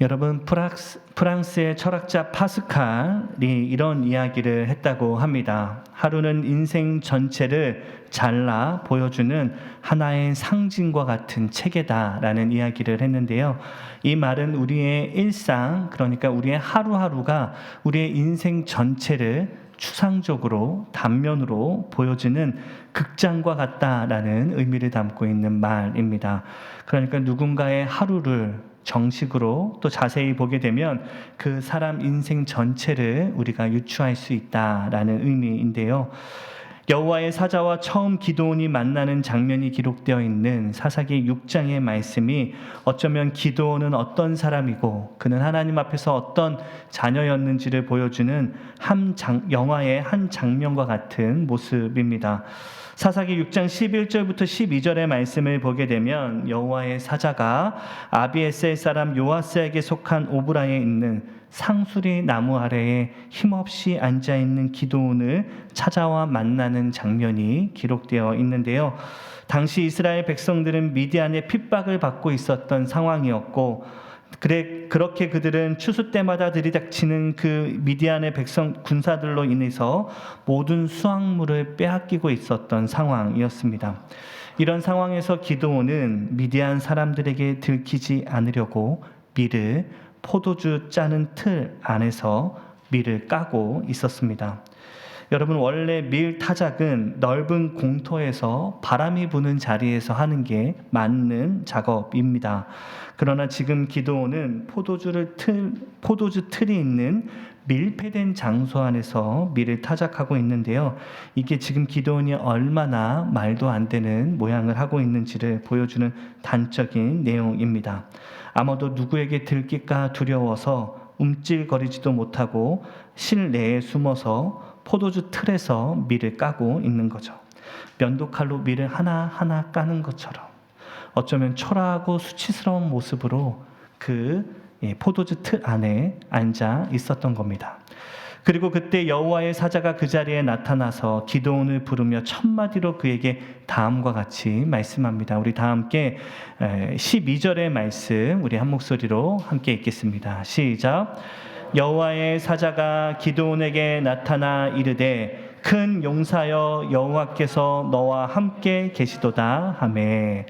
여러분 프랑스, 프랑스의 철학자 파스칼이 이런 이야기를 했다고 합니다. 하루는 인생 전체를 잘라 보여주는 하나의 상징과 같은 체계다라는 이야기를 했는데요. 이 말은 우리의 일상, 그러니까 우리의 하루하루가 우리의 인생 전체를 추상적으로 단면으로 보여지는 극장과 같다라는 의미를 담고 있는 말입니다. 그러니까 누군가의 하루를 정식으로 또 자세히 보게 되면 그 사람 인생 전체를 우리가 유추할 수 있다라는 의미인데요. 여호와의 사자와 처음 기도원이 만나는 장면이 기록되어 있는 사사기 6장의 말씀이 어쩌면 기도원은 어떤 사람이고 그는 하나님 앞에서 어떤 자녀였는지를 보여주는 한 장, 영화의 한 장면과 같은 모습입니다. 사사기 6장 11절부터 12절의 말씀을 보게 되면 여호와의 사자가 아비에셀 사람 요아스에게 속한 오브라에 있는 상수리 나무 아래에 힘없이 앉아 있는 기도원을 찾아와 만나는 장면이 기록되어 있는데요. 당시 이스라엘 백성들은 미디안의 핍박을 받고 있었던 상황이었고 그래 그렇게 그들은 추수 때마다 들이닥치는 그 미디안의 백성 군사들로 인해서 모든 수확물을 빼앗기고 있었던 상황이었습니다. 이런 상황에서 기도원은 미디안 사람들에게 들키지 않으려고 밀을 포도주 짜는 틀 안에서 밀을 까고 있었습니다. 여러분 원래 밀 타작은 넓은 공터에서 바람이 부는 자리에서 하는 게 맞는 작업입니다. 그러나 지금 기도원은 포도주를 틀 포도주 틀이 있는 밀폐된 장소 안에서 밀을 타작하고 있는데요. 이게 지금 기도원이 얼마나 말도 안 되는 모양을 하고 있는지를 보여주는 단적인 내용입니다. 아마도 누구에게 들킬까 두려워서 움찔거리지도 못하고 실내에 숨어서 포도주 틀에서 밀을 까고 있는 거죠. 면도칼로 밀을 하나하나 까는 것처럼 어쩌면 초라하고 수치스러운 모습으로 그 예, 포도주 틀 안에 앉아 있었던 겁니다. 그리고 그때 여호와의 사자가 그 자리에 나타나서 기도원을 부르며 첫 마디로 그에게 다음과 같이 말씀합니다. 우리 다 함께 12절의 말씀 우리 한 목소리로 함께 읽겠습니다. 시작. 여호와의 사자가 기도원에게 나타나 이르되 큰 용사여 여호와께서 너와 함께 계시도다 하매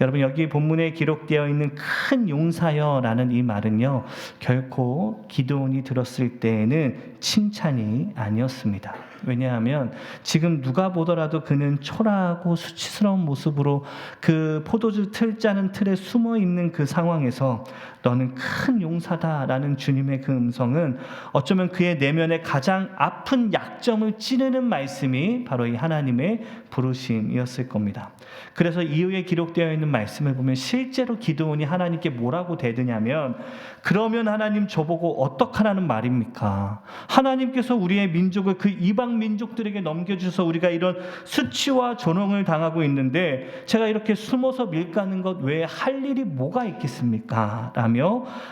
여러분 여기 본문에 기록되어 있는 큰 용사여라는 이 말은요 결코 기도원이 들었을 때에는 칭찬이 아니었습니다. 왜냐하면 지금 누가 보더라도 그는 초라하고 수치스러운 모습으로 그 포도주 틀 짜는 틀에 숨어 있는 그 상황에서 너는 큰 용사다라는 주님의 그 음성은 어쩌면 그의 내면의 가장 아픈 약점을 찌르는 말씀이 바로 이 하나님의 부르심이었을 겁니다. 그래서 이후에 기록되어 있는 말씀을 보면 실제로 기도원이 하나님께 뭐라고 대드냐면 그러면 하나님 저보고 어떡하라는 말입니까? 하나님께서 우리의 민족을 그 이방 민족들에게 넘겨주셔서 우리가 이런 수치와 조롱을 당하고 있는데 제가 이렇게 숨어서 밀가는 것 외에 할 일이 뭐가 있겠습니까? 라며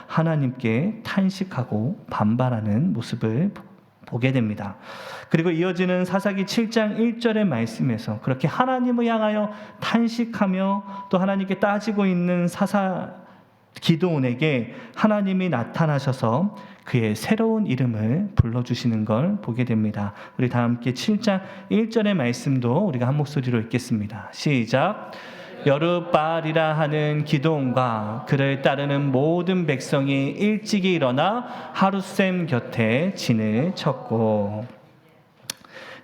하나님께 탄식하고 반발하는 모습을 보게 됩니다. 그리고 이어지는 사사기 7장 1절의 말씀에서 그렇게 하나님을 향하여 탄식하며 또 하나님께 따지고 있는 사사 기도원에게 하나님이 나타나셔서 그의 새로운 이름을 불러주시는 걸 보게 됩니다. 우리 다 함께 7장 1절의 말씀도 우리가 한 목소리로 읽겠습니다. 시작. 여르바리라 하는 기도원과 그를 따르는 모든 백성이 일찍이 일어나 하루쌤 곁에 진을 쳤고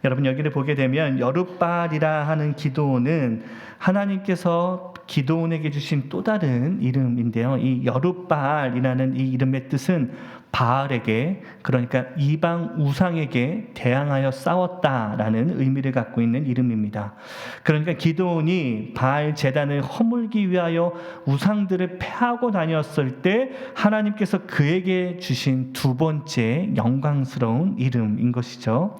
여러분 여기를 보게 되면 여르바리라 하는 기도원은 하나님께서 기도원에게 주신 또 다른 이름인데요. 이 여룻바알이라는 이 이름의 뜻은 바알에게 그러니까 이방 우상에게 대항하여 싸웠다라는 의미를 갖고 있는 이름입니다. 그러니까 기도원이 바알 제단을 허물기 위하여 우상들을 패하고 다녔을 때 하나님께서 그에게 주신 두 번째 영광스러운 이름인 것이죠.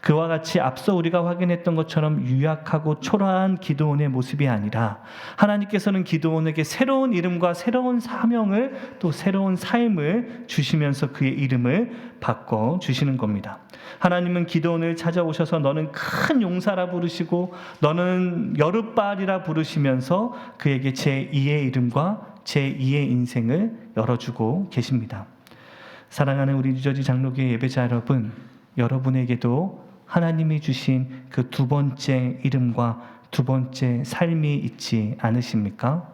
그와 같이 앞서 우리가 확인했던 것처럼 유약하고 초라한 기도원의 모습이 아니라 하나님께서는 기도원에게 새로운 이름과 새로운 사명을 또 새로운 삶을 주시면서 그의 이름을 바꿔 주시는 겁니다. 하나님은 기도원을 찾아오셔서 너는 큰 용사라 부르시고 너는 여룻발이라 부르시면서 그에게 제2의 이름과 제2의 인생을 열어주고 계십니다. 사랑하는 우리 유저지 장로교회 예배자 여러분, 여러분에게도 하나님이 주신 그 두 번째 이름과 두 번째 삶이 있지 않으십니까?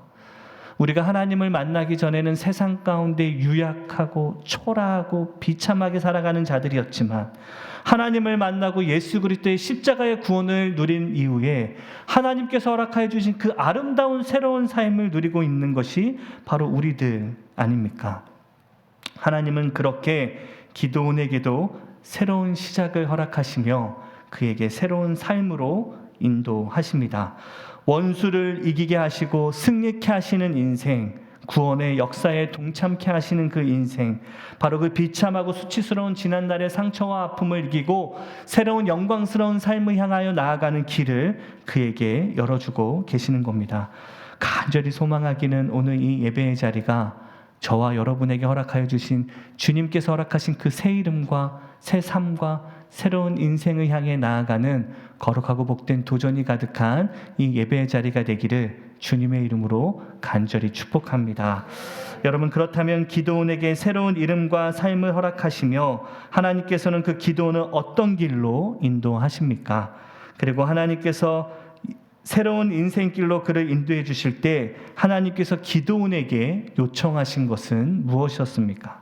우리가 하나님을 만나기 전에는 세상 가운데 유약하고 초라하고 비참하게 살아가는 자들이었지만 하나님을 만나고 예수 그리스도의 십자가의 구원을 누린 이후에 하나님께서 허락하여 주신 그 아름다운 새로운 삶을 누리고 있는 것이 바로 우리들 아닙니까? 하나님은 그렇게 기도원에게도 새로운 시작을 허락하시며 그에게 새로운 삶으로 인도하십니다. 원수를 이기게 하시고 승리케 하시는 인생, 구원의 역사에 동참케 하시는 그 인생, 바로 그 비참하고 수치스러운 지난날의 상처와 아픔을 이기고 새로운 영광스러운 삶을 향하여 나아가는 길을 그에게 열어주고 계시는 겁니다. 간절히 소망하기는 오늘 이 예배의 자리가 저와 여러분에게 허락하여 주신 주님께서 허락하신 그 새 이름과 새 삶과 새로운 인생을 향해 나아가는 거룩하고 복된 도전이 가득한 이 예배의 자리가 되기를 주님의 이름으로 간절히 축복합니다. 여러분 그렇다면 기도원에게 새로운 이름과 삶을 허락하시며 하나님께서는 그 기도원을 어떤 길로 인도하십니까? 그리고 하나님께서 새로운 인생길로 그를 인도해 주실 때 하나님께서 기도원에게 요청하신 것은 무엇이었습니까?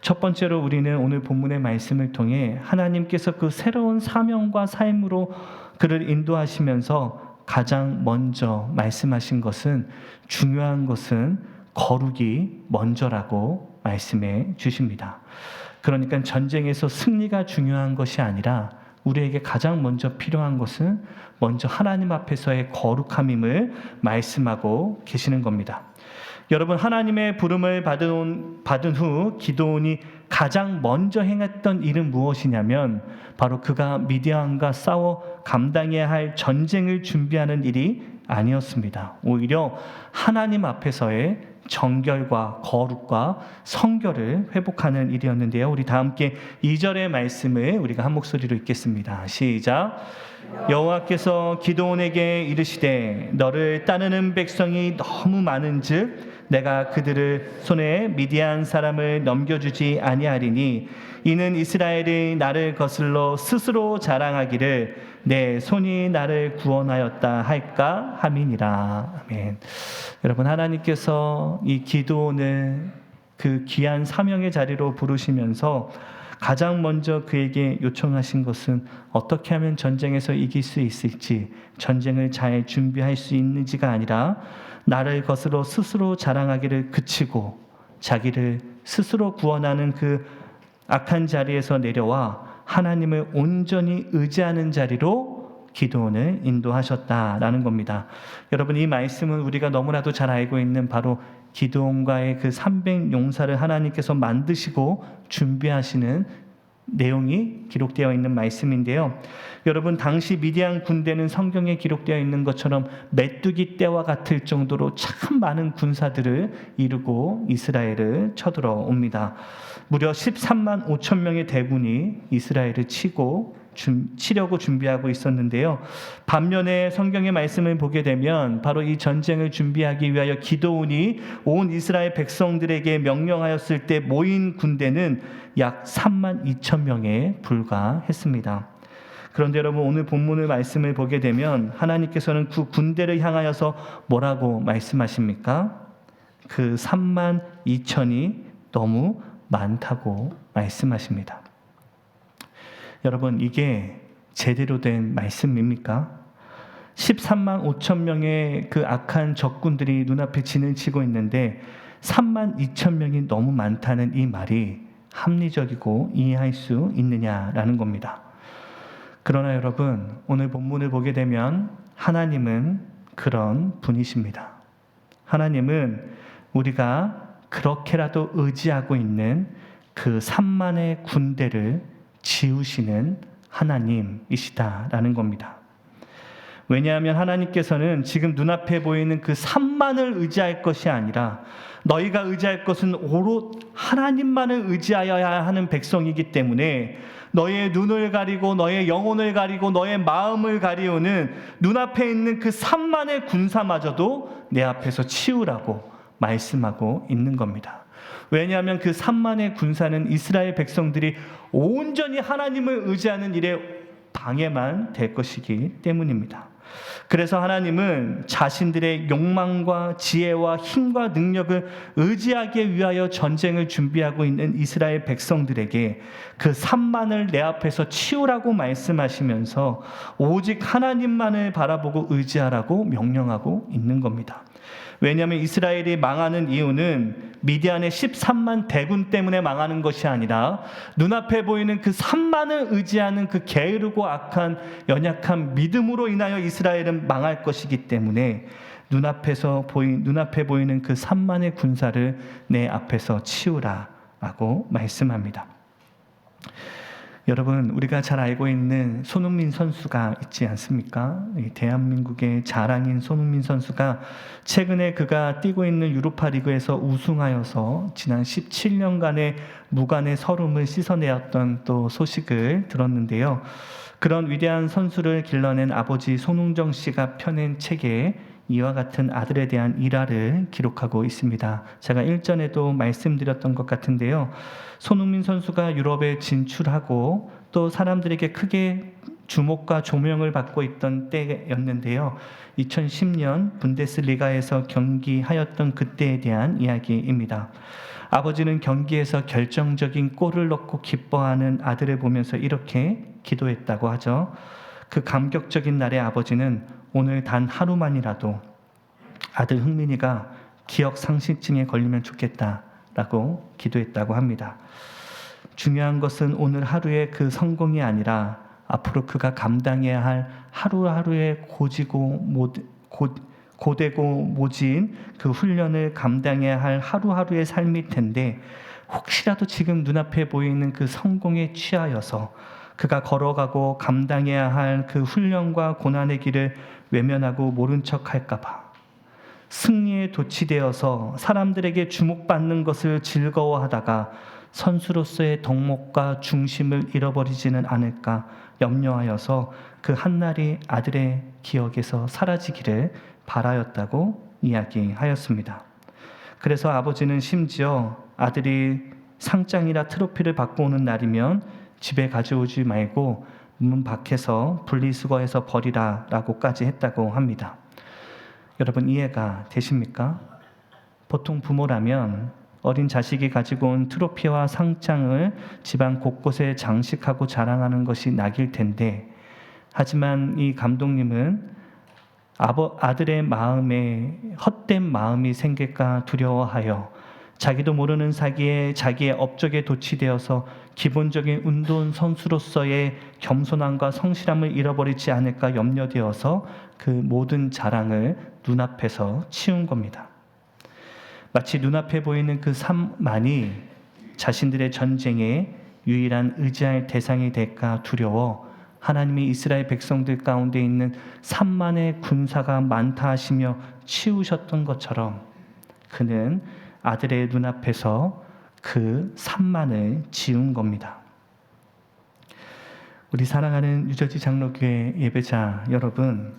첫 번째로 우리는 오늘 본문의 말씀을 통해 하나님께서 그 새로운 사명과 삶으로 그를 인도하시면서 가장 먼저 말씀하신 것은 중요한 것은 거룩이 먼저라고 말씀해 주십니다. 그러니까 전쟁에서 승리가 중요한 것이 아니라 우리에게 가장 먼저 필요한 것은 먼저 하나님 앞에서의 거룩함임을 말씀하고 계시는 겁니다. 여러분 하나님의 부름을 받은, 받은 후 기도온이 가장 먼저 행했던 일은 무엇이냐면 바로 그가 미디안과 싸워 감당해야 할 전쟁을 준비하는 일이 아니었습니다. 오히려 하나님 앞에서의 정결과 거룩과 성결을 회복하는 일이었는데요. 우리 다 함께 2절의 말씀을 우리가 한 목소리로 읽겠습니다. 시작. 여호와께서 기도원에게 이르시되 너를 따르는 백성이 너무 많은즉 내가 그들을 손에 미디안 사람을 넘겨주지 아니하리니 이는 이스라엘이 나를 거슬러 스스로 자랑하기를 내 손이 나를 구원하였다 할까 함이니라 아멘. 여러분 하나님께서 이 기도원을 그 귀한 사명의 자리로 부르시면서 가장 먼저 그에게 요청하신 것은 어떻게 하면 전쟁에서 이길 수 있을지, 전쟁을 잘 준비할 수 있는지가 아니라 나를 것으로 스스로 자랑하기를 그치고 자기를 스스로 구원하는 그 악한 자리에서 내려와 하나님을 온전히 의지하는 자리로 기도원을 인도하셨다라는 겁니다. 여러분 이 말씀은 우리가 너무나도 잘 알고 있는 바로 기도원과의 그 300 용사를 하나님께서 만드시고 준비하시는 내용이 기록되어 있는 말씀인데요. 여러분 당시 미디안 군대는 성경에 기록되어 있는 것처럼 메뚜기 떼와 같을 정도로 참 많은 군사들을 이루고 이스라엘을 쳐들어 옵니다. 무려 13만 5천 명의 대군이 이스라엘을 치고 치려고 준비하고 있었는데요. 반면에 성경의 말씀을 보게 되면 바로 이 전쟁을 준비하기 위하여 기도온이 온 이스라엘 백성들에게 명령하였을 때 모인 군대는 약 3만 2천 명에 불과했습니다. 그런데 여러분 오늘 본문의 말씀을 보게 되면 하나님께서는 그 군대를 향하여서 뭐라고 말씀하십니까? 그 3만 2천이 너무 많다고 말씀하십니다. 여러분 이게 제대로 된 말씀입니까? 13만 5천 명의 그 악한 적군들이 눈앞에 진을 치고 있는데 3만 2천 명이 너무 많다는 이 말이 합리적이고 이해할 수 있느냐라는 겁니다. 그러나 여러분, 오늘 본문을 보게 되면 하나님은 그런 분이십니다. 하나님은 우리가 그렇게라도 의지하고 있는 그 3만의 군대를 지우시는 하나님이시다라는 겁니다. 왜냐하면 하나님께서는 지금 눈앞에 보이는 그 산만을 의지할 것이 아니라 너희가 의지할 것은 오롯 하나님만을 의지하여야 하는 백성이기 때문에 너의 눈을 가리고 너의 영혼을 가리고 너의 마음을 가리우는 눈앞에 있는 그 산만의 군사마저도 내 앞에서 치우라고 말씀하고 있는 겁니다. 왜냐하면 그 3만의 군사는 이스라엘 백성들이 온전히 하나님을 의지하는 일에 방해만 될 것이기 때문입니다. 그래서 하나님은 자신들의 욕망과 지혜와 힘과 능력을 의지하기 위하여 전쟁을 준비하고 있는 이스라엘 백성들에게 그 3만을 내 앞에서 치우라고 말씀하시면서 오직 하나님만을 바라보고 의지하라고 명령하고 있는 겁니다. 왜냐하면 이스라엘이 망하는 이유는 미디안의 13만 대군 때문에 망하는 것이 아니라 눈앞에 보이는 그 3만을 의지하는 그 게으르고 악한 연약한 믿음으로 인하여 이스라엘은 망할 것이기 때문에 눈앞에서 보이 눈앞에 보이는 그 3만의 군사를 내 앞에서 치우라라고 말씀합니다. 여러분 우리가 잘 알고 있는 손흥민 선수가 있지 않습니까? 대한민국의 자랑인 손흥민 선수가 최근에 그가 뛰고 있는 유로파 리그에서 우승하여서 지난 17년간의 무관의 서름을 씻어내었던 또 소식을 들었는데요. 그런 위대한 선수를 길러낸 아버지 손흥정 씨가 펴낸 책에 이와 같은 아들에 대한 일화를 기록하고 있습니다. 제가 일전에도 말씀드렸던 것 같은데요. 손흥민 선수가 유럽에 진출하고 또 사람들에게 크게 주목과 조명을 받고 있던 때였는데요. 2010년 분데스리가에서 경기하였던 그때에 대한 이야기입니다. 아버지는 경기에서 결정적인 골을 넣고 기뻐하는 아들을 보면서 이렇게 기도했다고 하죠. 그 감격적인 날에 아버지는 오늘 단 하루만이라도 아들 흥민이가 기억 상실증에 걸리면 좋겠다라고 기도했다고 합니다. 중요한 것은 오늘 하루의 그 성공이 아니라 앞으로 그가 감당해야 할 하루하루의 고지고 모, 고, 고되고 모진 그 훈련을 감당해야 할 하루하루의 삶일 텐데 혹시라도 지금 눈앞에 보이는 그 성공에 취하여서 그가 걸어가고 감당해야 할 그 훈련과 고난의 길을 외면하고 모른 척 할까봐 승리에 도취되어서 사람들에게 주목받는 것을 즐거워하다가 선수로서의 덕목과 중심을 잃어버리지는 않을까 염려하여서 그 한날이 아들의 기억에서 사라지기를 바라였다고 이야기하였습니다. 그래서 아버지는 심지어 아들이 상장이나 트로피를 받고 오는 날이면 집에 가져오지 말고 문 밖에서 분리수거해서 버리라라고까지 했다고 합니다. 여러분 이해가 되십니까? 보통 부모라면 어린 자식이 가지고 온 트로피와 상장을 집안 곳곳에 장식하고 자랑하는 것이 낙일 텐데 하지만 이 감독님은 아버, 아들의 마음에 헛된 마음이 생길까 두려워하여 자기도 모르는 사기에 자기의 업적에 도취되어서 기본적인 운동 선수로서의 겸손함과 성실함을 잃어버리지 않을까 염려되어서 그 모든 자랑을 눈앞에서 치운 겁니다. 마치 눈앞에 보이는 그 삶만이 자신들의 전쟁에 유일한 의지할 대상이 될까 두려워 하나님이 이스라엘 백성들 가운데 있는 3만의 군사가 많다 하시며 치우셨던 것처럼 그는 아들의 눈앞에서 그 산만을 지운 겁니다. 우리 사랑하는 유저지 장로교회 예배자 여러분,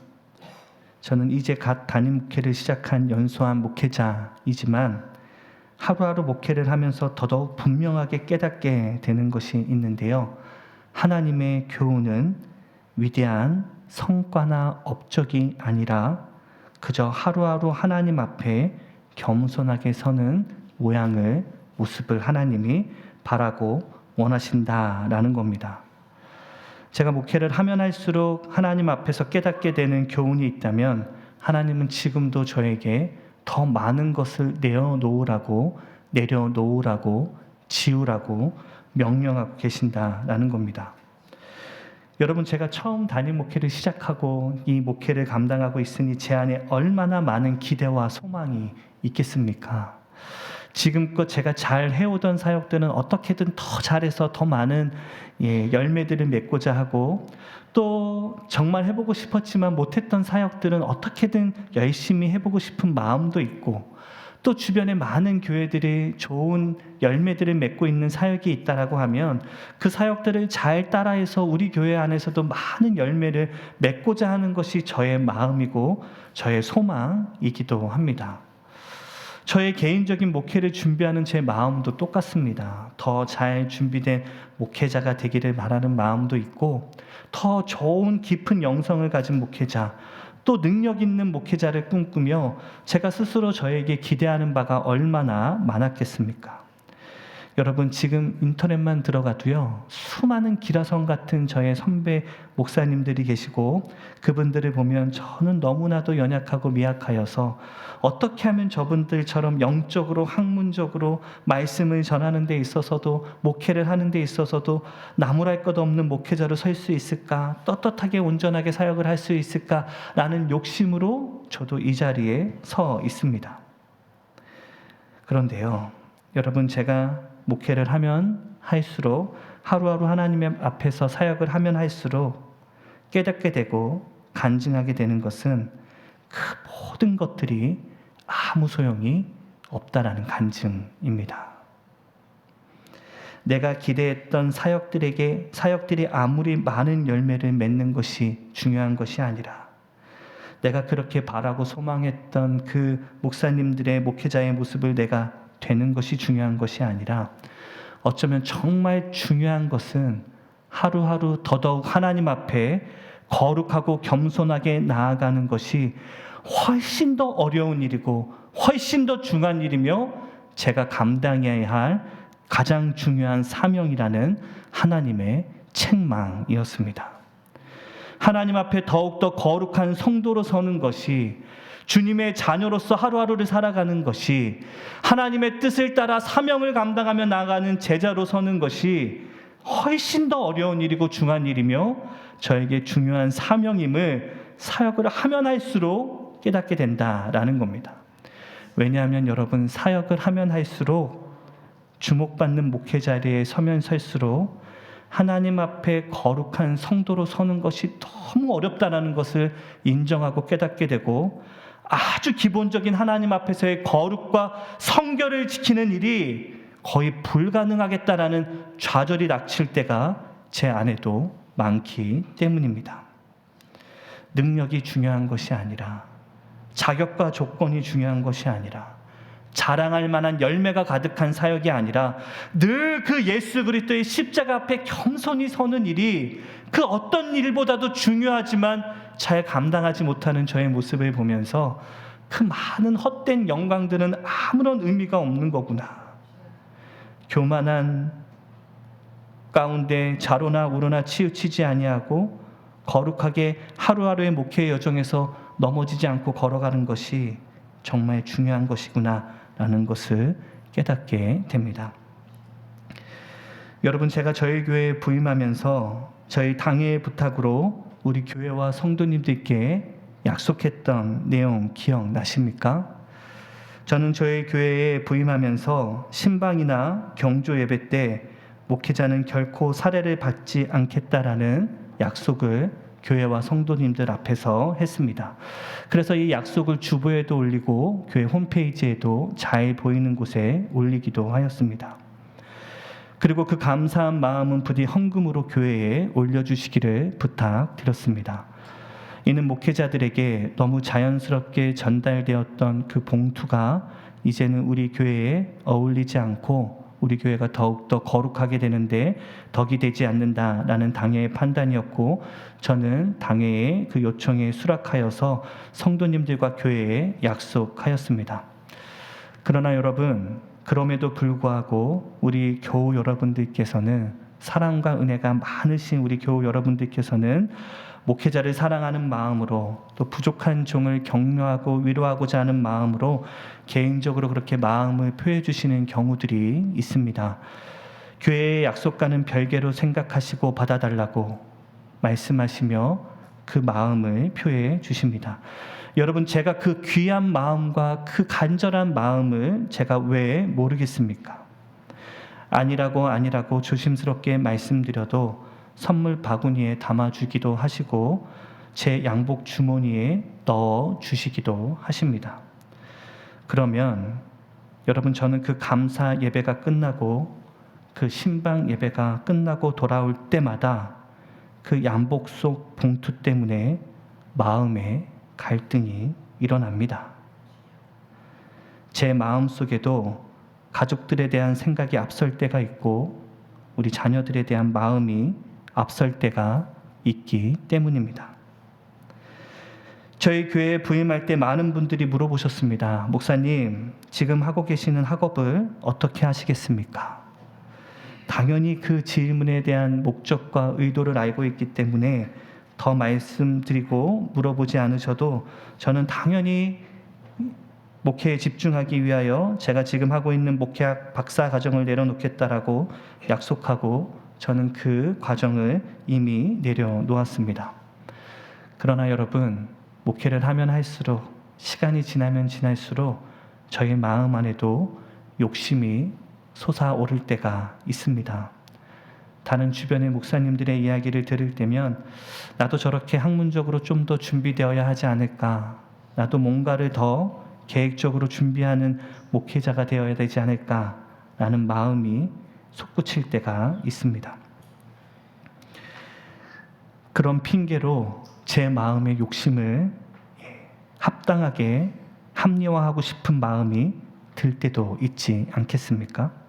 저는 이제 갓 담임 목회를 시작한 연소한 목회자이지만 하루하루 목회를 하면서 더더욱 분명하게 깨닫게 되는 것이 있는데요. 하나님의 교훈은 위대한 성과나 업적이 아니라 그저 하루하루 하나님 앞에 겸손하게 서는 모양을 모습을 하나님이 바라고 원하신다라는 겁니다. 제가 목회를 하면 할수록 하나님 앞에서 깨닫게 되는 교훈이 있다면 하나님은 지금도 저에게 더 많은 것을 내어놓으라고 내려놓으라고 지우라고 명령하고 계신다라는 겁니다. 여러분 제가 처음 담임 목회를 시작하고 이 목회를 감당하고 있으니 제 안에 얼마나 많은 기대와 소망이 있겠습니까? 지금껏 제가 잘 해오던 사역들은 어떻게든 더 잘해서 더 많은 예, 열매들을 맺고자 하고 또 정말 해보고 싶었지만 못했던 사역들은 어떻게든 열심히 해보고 싶은 마음도 있고 또 주변에 많은 교회들이 좋은 열매들을 맺고 있는 사역이 있다라고 하면 그 사역들을 잘 따라해서 우리 교회 안에서도 많은 열매를 맺고자 하는 것이 저의 마음이고 저의 소망이기도 합니다. 저의 개인적인 목회를 준비하는 제 마음도 똑같습니다. 더 잘 준비된 목회자가 되기를 바라는 마음도 있고, 더 좋은 깊은 영성을 가진 목회자, 또 능력 있는 목회자를 꿈꾸며 제가 스스로 저에게 기대하는 바가 얼마나 많았겠습니까? 여러분 지금 인터넷만 들어가도요 수많은 기라성 같은 저의 선배 목사님들이 계시고 그분들을 보면 저는 너무나도 연약하고 미약하여서 어떻게 하면 저분들처럼 영적으로 학문적으로 말씀을 전하는 데 있어서도 목회를 하는 데 있어서도 나무랄 것 없는 목회자로 설 수 있을까 떳떳하게 온전하게 사역을 할 수 있을까라는 욕심으로 저도 이 자리에 서 있습니다. 그런데요 여러분 제가 목회를 하면 할수록 하루하루 하나님의 앞에서 사역을 하면 할수록 깨닫게 되고 간증하게 되는 것은 그 모든 것들이 아무 소용이 없다라는 간증입니다. 내가 기대했던 사역들에게 사역들이 아무리 많은 열매를 맺는 것이 중요한 것이 아니라 내가 그렇게 바라고 소망했던 그 목사님들의 목회자의 모습을 내가 되는 것이 중요한 것이 아니라 어쩌면 정말 중요한 것은 하루하루 더더욱 하나님 앞에 거룩하고 겸손하게 나아가는 것이 훨씬 더 어려운 일이고 훨씬 더 중요한 일이며 제가 감당해야 할 가장 중요한 사명이라는 하나님의 책망이었습니다. 하나님 앞에 더욱더 거룩한 성도로 서는 것이 주님의 자녀로서 하루하루를 살아가는 것이 하나님의 뜻을 따라 사명을 감당하며 나가는 제자로 서는 것이 훨씬 더 어려운 일이고 중요한 일이며 저에게 중요한 사명임을 사역을 하면 할수록 깨닫게 된다라는 겁니다. 왜냐하면 여러분 사역을 하면 할수록 주목받는 목회 자리에 서면 설수록 하나님 앞에 거룩한 성도로 서는 것이 너무 어렵다라는 것을 인정하고 깨닫게 되고 아주 기본적인 하나님 앞에서의 거룩과 성결을 지키는 일이 거의 불가능하겠다라는 좌절이 닥칠 때가 제 안에도 많기 때문입니다. 능력이 중요한 것이 아니라 자격과 조건이 중요한 것이 아니라 자랑할 만한 열매가 가득한 사역이 아니라 늘 그 예수 그리스도의 십자가 앞에 겸손히 서는 일이 그 어떤 일보다도 중요하지만 잘 감당하지 못하는 저의 모습을 보면서 그 많은 헛된 영광들은 아무런 의미가 없는 거구나. 교만한 가운데 자로나 우로나 치우치지 아니하고 거룩하게 하루하루의 목회의 여정에서 넘어지지 않고 걸어가는 것이 정말 중요한 것이구나라는 것을 깨닫게 됩니다. 여러분 제가 저희 교회에 부임하면서 저희 당회의 부탁으로 우리 교회와 성도님들께 약속했던 내용 기억나십니까? 저는 저희 교회에 부임하면서 신방이나 경조 예배 때 목회자는 결코 사례를 받지 않겠다라는 약속을 교회와 성도님들 앞에서 했습니다. 그래서 이 약속을 주보에도 올리고 교회 홈페이지에도 잘 보이는 곳에 올리기도 하였습니다. 그리고 그 감사한 마음은 부디 헌금으로 교회에 올려주시기를 부탁드렸습니다. 이는 목회자들에게 너무 자연스럽게 전달되었던 그 봉투가 이제는 우리 교회에 어울리지 않고 우리 교회가 더욱더 거룩하게 되는데 덕이 되지 않는다라는 당회의 판단이었고 저는 당회의 그 요청에 수락하여서 성도님들과 교회에 약속하였습니다. 그러나 여러분 그럼에도 불구하고 우리 교우 여러분들께서는 사랑과 은혜가 많으신 우리 교우 여러분들께서는 목회자를 사랑하는 마음으로 또 부족한 종을 격려하고 위로하고자 하는 마음으로 개인적으로 그렇게 마음을 표해 주시는 경우들이 있습니다. 교회의 약속과는 별개로 생각하시고 받아달라고 말씀하시며 그 마음을 표해 주십니다. 여러분, 제가 그 귀한 마음과 그 간절한 마음을 제가 왜 모르겠습니까? 아니라고 아니라고 조심스럽게 말씀드려도 선물 바구니에 담아주기도 하시고 제 양복 주머니에 넣어 주시기도 하십니다. 그러면 여러분 저는 그 감사 예배가 끝나고 그 신방 예배가 끝나고 돌아올 때마다 그 양복 속 봉투 때문에 마음에 갈등이 일어납니다. 제 마음 속에도 가족들에 대한 생각이 앞설 때가 있고 우리 자녀들에 대한 마음이 앞설 때가 있기 때문입니다. 저희 교회에 부임할 때 많은 분들이 물어보셨습니다. 목사님, 지금 하고 계시는 학업을 어떻게 하시겠습니까? 당연히 그 질문에 대한 목적과 의도를 알고 있기 때문에 더 말씀드리고 물어보지 않으셔도 저는 당연히 목회에 집중하기 위하여 제가 지금 하고 있는 목회학 박사 과정을 내려놓겠다라고 약속하고 저는 그 과정을 이미 내려놓았습니다. 그러나 여러분, 목회를 하면 할수록 시간이 지나면 지날수록 저희 마음 안에도 욕심이 솟아오를 때가 있습니다. 다른 주변의 목사님들의 이야기를 들을 때면 나도 저렇게 학문적으로 좀 더 준비되어야 하지 않을까. 나도 뭔가를 더 계획적으로 준비하는 목회자가 되어야 되지 않을까 라는 마음이 솟구칠 때가 있습니다. 그런 핑계로 제 마음의 욕심을 예, 합당하게 합리화하고 싶은 마음이 들 때도 있지 않겠습니까?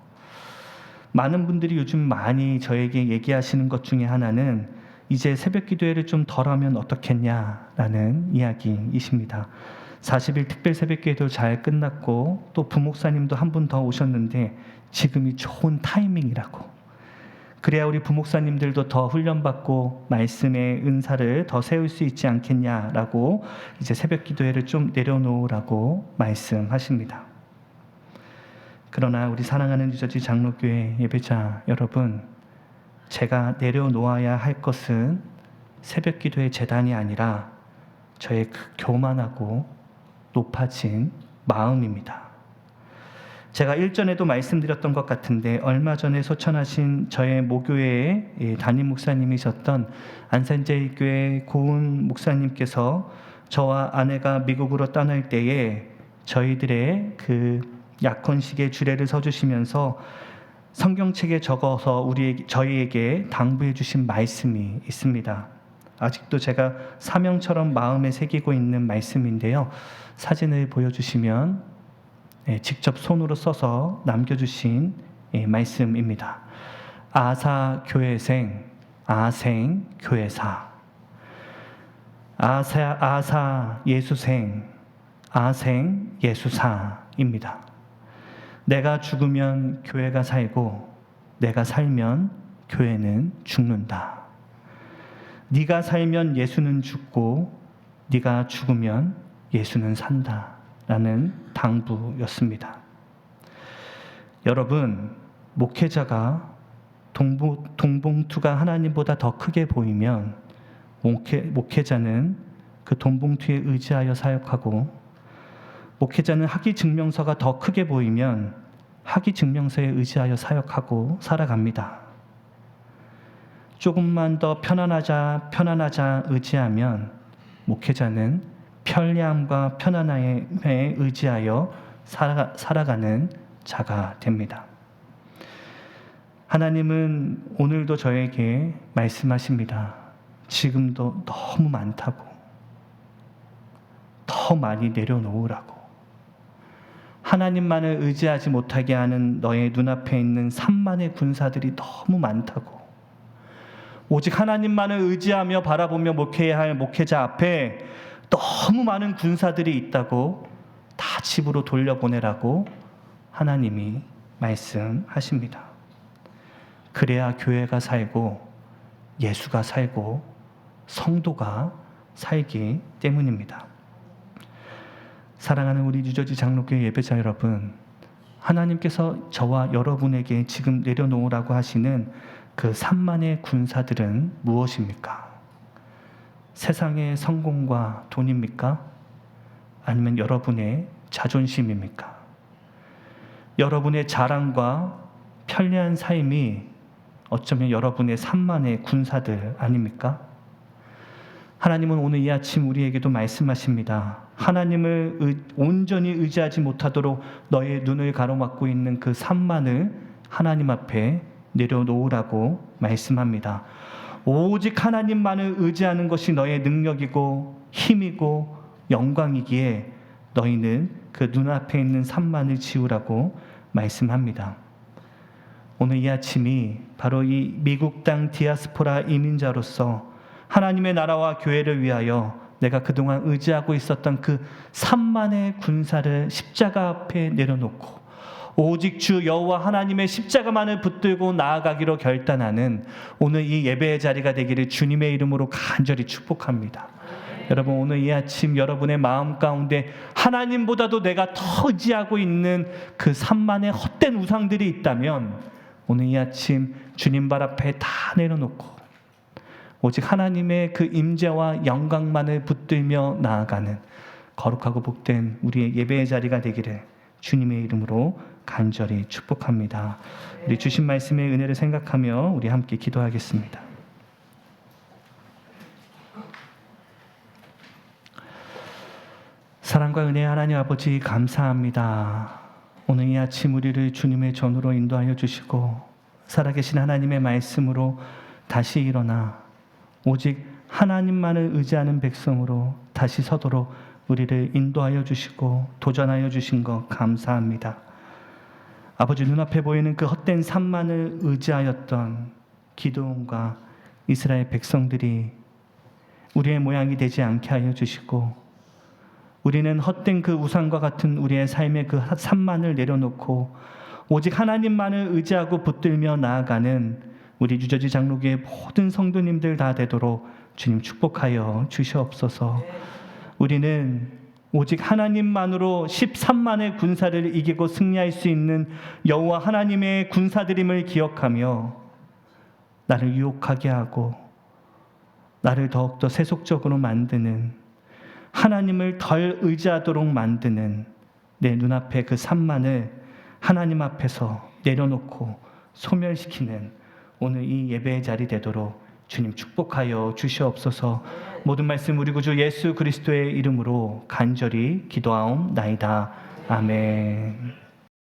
많은 분들이 요즘 많이 저에게 얘기하시는 것 중에 하나는 이제 새벽 기도회를 좀 덜 하면 어떻겠냐라는 이야기이십니다. 40일 특별 새벽 기도 잘 끝났고 또 부목사님도 한 분 더 오셨는데 지금이 좋은 타이밍이라고. 그래야 우리 부목사님들도 더 훈련받고 말씀의 은사를 더 세울 수 있지 않겠냐라고 이제 새벽 기도회를 좀 내려놓으라고 말씀하십니다. 그러나 우리 사랑하는 유저지 장로교회 예배자 여러분, 제가 내려놓아야 할 것은 새벽 기도의 재단이 아니라 저의 그 교만하고 높아진 마음입니다. 제가 일전에도 말씀드렸던 것 같은데 얼마 전에 소천하신 저의 모교회의 담임 목사님이셨던 안산제일교회 고은 목사님께서 저와 아내가 미국으로 떠날 때에 저희들의 그 약혼식의 주례를 서주시면서 성경책에 적어서 우리 저희에게 당부해 주신 말씀이 있습니다. 아직도 제가 사명처럼 마음에 새기고 있는 말씀인데요. 사진을 보여주시면 예, 직접 손으로 써서 남겨주신 예, 말씀입니다. 아사 교회생, 아생 교회사. 아사, 아사 예수생, 아생 예수사입니다. 내가 죽으면 교회가 살고, 내가 살면 교회는 죽는다. 네가 살면 예수는 죽고, 네가 죽으면 예수는 산다. 라는 당부였습니다. 여러분, 목회자가 동부, 동봉투가 하나님보다 더 크게 보이면 목회, 목회자는 그 동봉투에 의지하여 사역하고 목회자는 학위 증명서가 더 크게 보이면 학위 증명서에 의지하여 사역하고 살아갑니다. 조금만 더 편안하자, 편안하자 의지하면 목회자는 편리함과 편안함에 의지하여 살아가, 살아가는 자가 됩니다. 하나님은 오늘도 저에게 말씀하십니다. 지금도 너무 많다고. 더 많이 내려놓으라고. 하나님만을 의지하지 못하게 하는 너의 눈앞에 있는 3만의 군사들이 너무 많다고. 오직 하나님만을 의지하며 바라보며 목회해야 할 목회자 앞에 너무 많은 군사들이 있다고 다 집으로 돌려보내라고 하나님이 말씀하십니다. 그래야 교회가 살고 예수가 살고 성도가 살기 때문입니다. 사랑하는 우리 유저지 장로교회 예배자 여러분, 하나님께서 저와 여러분에게 지금 내려놓으라고 하시는 그 3만의 군사들은 무엇입니까? 세상의 성공과 돈입니까? 아니면 여러분의 자존심입니까? 여러분의 자랑과 편리한 삶이 어쩌면 여러분의 산만의 군사들 아닙니까? 하나님은 오늘 이 아침 우리에게도 말씀하십니다. 하나님을 온전히 의지하지 못하도록 너의 눈을 가로막고 있는 그 산만을 하나님 앞에 내려놓으라고 말씀합니다. 오직 하나님만을 의지하는 것이 너의 능력이고 힘이고 영광이기에 너희는 그 눈앞에 있는 산만을 지우라고 말씀합니다. 오늘 이 아침이 바로 이 미국 땅 디아스포라 이민자로서 하나님의 나라와 교회를 위하여 내가 그동안 의지하고 있었던 그 3만의 군사를 십자가 앞에 내려놓고 오직 주 여호와 하나님의 십자가만을 붙들고 나아가기로 결단하는 오늘 이 예배의 자리가 되기를 주님의 이름으로 간절히 축복합니다. 여러분 오늘 이 아침 여러분의 마음 가운데 하나님보다도 내가 더 의지하고 있는 그 3만의 헛된 우상들이 있다면 오늘 이 아침 주님 발 앞에 다 내려놓고 오직 하나님의 그 임재와 영광만을 붙들며 나아가는 거룩하고 복된 우리의 예배의 자리가 되기를 주님의 이름으로 간절히 축복합니다. 우리 주신 말씀의 은혜를 생각하며 우리 함께 기도하겠습니다. 사랑과 은혜 하나님 아버지 감사합니다. 오늘 이 아침 우리를 주님의 전으로 인도하여 주시고 살아계신 하나님의 말씀으로 다시 일어나 오직 하나님만을 의지하는 백성으로 다시 서도록 우리를 인도하여 주시고 도전하여 주신 것 감사합니다. 아버지 눈앞에 보이는 그 헛된 산만을 의지하였던 기도원과 이스라엘 백성들이 우리의 모양이 되지 않게 하여 주시고 우리는 헛된 그 우상과 같은 우리의 삶의 그 산만을 내려놓고 오직 하나님만을 의지하고 붙들며 나아가는 우리 유저지 장로교의 모든 성도님들 다 되도록 주님 축복하여 주시옵소서. 우리는 오직 하나님만으로 13만의 군사를 이기고 승리할 수 있는 여호와 하나님의 군사들임을 기억하며 나를 유혹하게 하고 나를 더욱더 세속적으로 만드는 하나님을 덜 의지하도록 만드는 내 눈앞에 그 산만을 하나님 앞에서 내려놓고 소멸시키는 오늘 이 예배의 자리 되도록 주님 축복하여 주시옵소서. 모든 말씀 우리 구주 예수 그리스도의 이름으로 간절히 기도하옵나이다. 아멘.